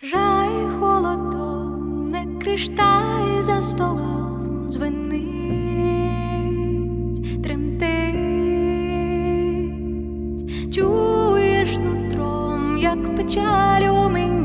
Жай холодом, не криштай за столом дзвенить, тремтить, чуєш нутром, як печаль у мені.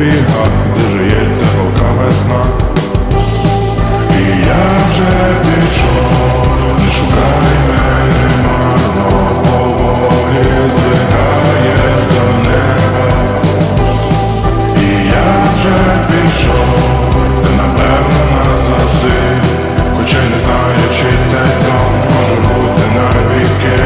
біга, де жиється волка весна, і я вже пішов, не шукай мене марно, поволі звикаєш до неба. І я вже пішов, ти напевно назавжди, хоча не знаю, чи цей сон може бути навіки.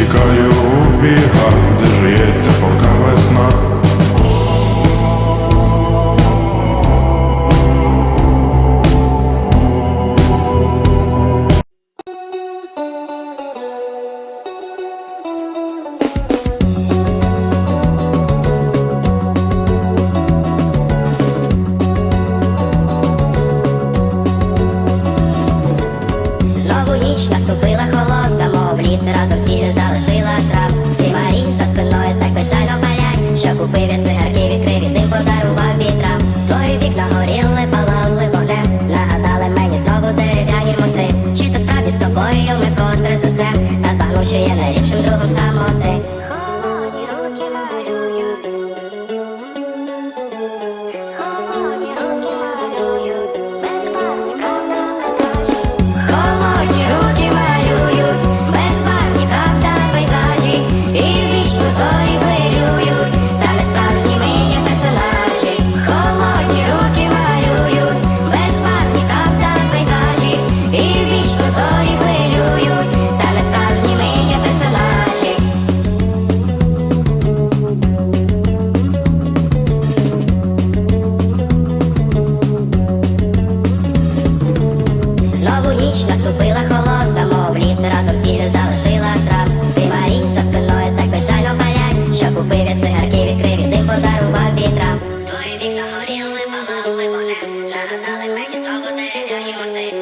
тікаю у бігах, де ж весна. Знову like make it all day, yeah, you must say.